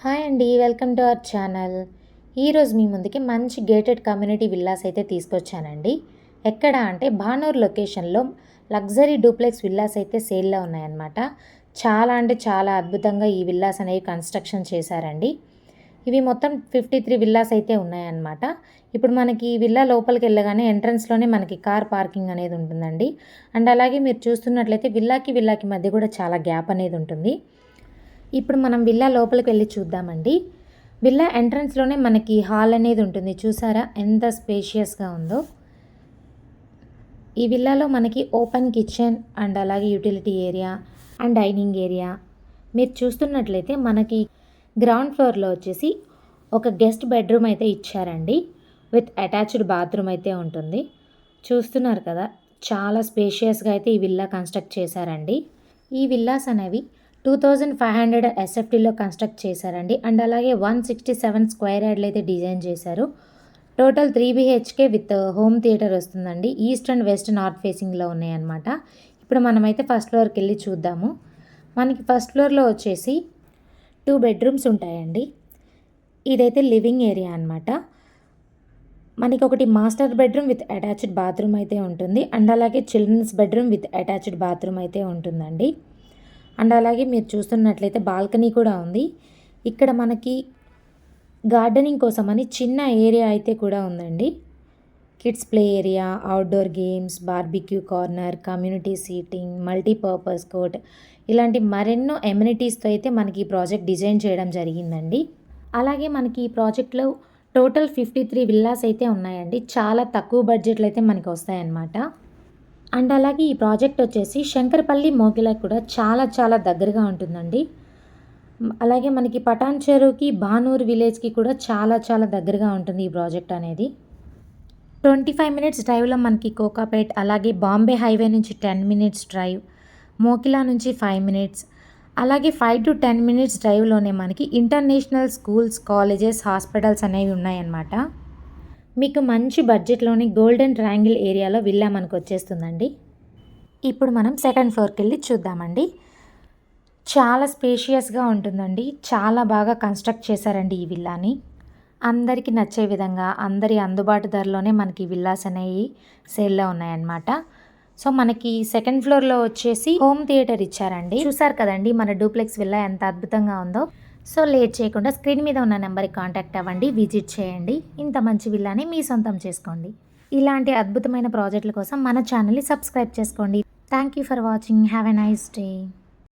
Hi అండి welcome to our channel. ఈరోజు మీ ముందుకి మంచి గేటెడ్ కమ్యూనిటీ విల్లాస్ అయితే తీసుకొచ్చానండి. ఎక్కడ అంటే భానూర్ లొకేషన్లో లగ్జరీ డూప్లెక్స్ విల్లాస్ అయితే సేల్లో ఉన్నాయన్నమాట. చాలా అంటే చాలా అద్భుతంగా ఈ విల్లాస్ అనేవి కన్స్ట్రక్షన్ చేశారండి. ఇవి మొత్తం ఫిఫ్టీ త్రీ విల్లాస్ అయితే ఉన్నాయన్నమాట. ఇప్పుడు మనకి ఈ విల్లా లోపలికి వెళ్ళగానే ఎంట్రన్స్లోనే మనకి కార్ పార్కింగ్ అనేది ఉంటుందండి. అండ్ అలాగే మీరు చూస్తున్నట్లయితే విల్లాకి విల్లాకి మధ్య కూడా చాలా గ్యాప్ అనేది ఉంటుంది. ఇప్పుడు మనం విల్లా లోపలికి వెళ్ళి చూద్దామండి. విల్లా ఎంట్రన్స్లోనే మనకి హాల్ అనేది ఉంటుంది. చూసారా? ఎంత స్పేషియస్గా ఉందో. ఈ విల్లాలో మనకి ఓపెన్ కిచెన్ అండ్ అలాగే utility area and dining area మీరు చూస్తున్నట్లయితే మనకి గ్రౌండ్ ఫ్లోర్లో వచ్చేసి ఒక గెస్ట్ బెడ్రూమ్ అయితే ఇచ్చారండి. విత్ అటాచ్డ్ బాత్రూమ్ అయితే ఉంటుంది. చూస్తున్నారు కదా? చాలా స్పేషియస్గా అయితే ఈ విల్లా కన్స్ట్రక్ట్ చేశారండి. ఈ విల్లాస్ అనేవి టూ థౌజండ్ ఫైవ్ హండ్రెడ్ ఎస్ఎఫ్టీలో కన్స్ట్రక్ట్ చేశారండి. అండ్ అలాగే వన్ సిక్స్టీ సెవెన్ స్క్వేర్ యార్డ్లు అయితే డిజైన్ చేశారు. Total three BHK with home theatre వస్తుందండి. ఈస్ట్ అండ్ వెస్ట్ నార్త్ ఫేసింగ్లో ఉన్నాయన్నమాట. ఇప్పుడు మనమైతే ఫస్ట్ ఫ్లోర్కి వెళ్ళి చూద్దాము. మనకి ఫస్ట్ ఫ్లోర్లో వచ్చేసి టూ బెడ్రూమ్స్ ఉంటాయండి. ఇదైతే లివింగ్ ఏరియా అనమాట మనకి ఒకటి master bedroom with attached bathroom అయితే ఉంటుంది. అండ్ అలాగే children's bedroom with attached bathroom అయితే ఉంటుందండి. అండ్ అలాగే మీరు చూస్తున్నట్లయితే బాల్కనీ కూడా ఉంది. ఇక్కడ మనకి గార్డెనింగ్ కోసం అని చిన్న ఏరియా అయితే కూడా ఉందండి. Kids play area outdoor games barbecue corner community seating multipurpose court ఇలాంటి మరెన్నో ఎమ్యూనిటీస్తో అయితే మనకి ఈ ప్రాజెక్ట్ డిజైన్ చేయడం జరిగిందండి. అలాగే మనకి ఈ ప్రాజెక్ట్లో టోటల్ ఫిఫ్టీ త్రీ విల్లాస్ అయితే ఉన్నాయండి. చాలా తక్కువ బడ్జెట్లో అయితే మనకి వస్తాయన్నమాట. అండ్ అలాగే ఈ ప్రాజెక్ట్ వచ్చేసి శంకరపల్లి మోగిలకు కూడా చాలా చాలా దగ్గరగా ఉంటుందండి. అలాగే మనకి పటాన్ చెరువుకి బానూర్ విలేజ్కి కూడా చాలా చాలా దగ్గరగా ఉంటుంది ఈ ప్రాజెక్ట్ అనేది. ట్వంటీ ఫైవ్ మినిట్స్ డ్రైవ్లో మనకి కోకాపేట్ అలాగే బాంబే హైవే నుంచి టెన్ మినిట్స్ డ్రైవ్ మోకిలా నుంచి ఫైవ్ మినిట్స్ అలాగే ఫైవ్ టు టెన్ మినిట్స్ డ్రైవ్లోనే మనకి ఇంటర్నేషనల్ స్కూల్స్ కాలేజెస్ హాస్పిటల్స్ అనేవి ఉన్నాయన్నమాట. మీకు మంచి బడ్జెట్లోని గోల్డెన్ ట్రయాంగిల్ ఏరియాలో విల్లా మనకు వచ్చేస్తుందండి. ఇప్పుడు మనం సెకండ్ ఫ్లోర్కి వెళ్ళి చూద్దామండి. చాలా స్పేషియస్గా ఉంటుందండి. చాలా బాగా కన్స్ట్రక్ట్ చేశారండి ఈ విల్లాని. అందరికీ నచ్చే విధంగా అందరి అందుబాటు ధరలోనే మనకి విల్లాస్ అనేవి సేల్లో ఉన్నాయన్నమాట. సో మనకి సెకండ్ ఫ్లోర్లో వచ్చేసి హోమ్ థియేటర్ ఇచ్చారండి. చూసారు కదండి మన డూప్లెక్స్ విల్లా ఎంత అద్భుతంగా ఉందో. సో లేట్ చేయకుండా స్క్రీన్ మీద ఉన్న నెంబర్కి కాంటాక్ట్ అవ్వండి విజిట్ చేయండి. ఇంత మంచి విల్లాని మీ సొంతం చేసుకోండి. ఇలాంటి అద్భుతమైన ప్రాజెక్టుల కోసం మన ఛానల్ని సబ్స్క్రైబ్ చేసుకోండి. Thank you for watching have a nice day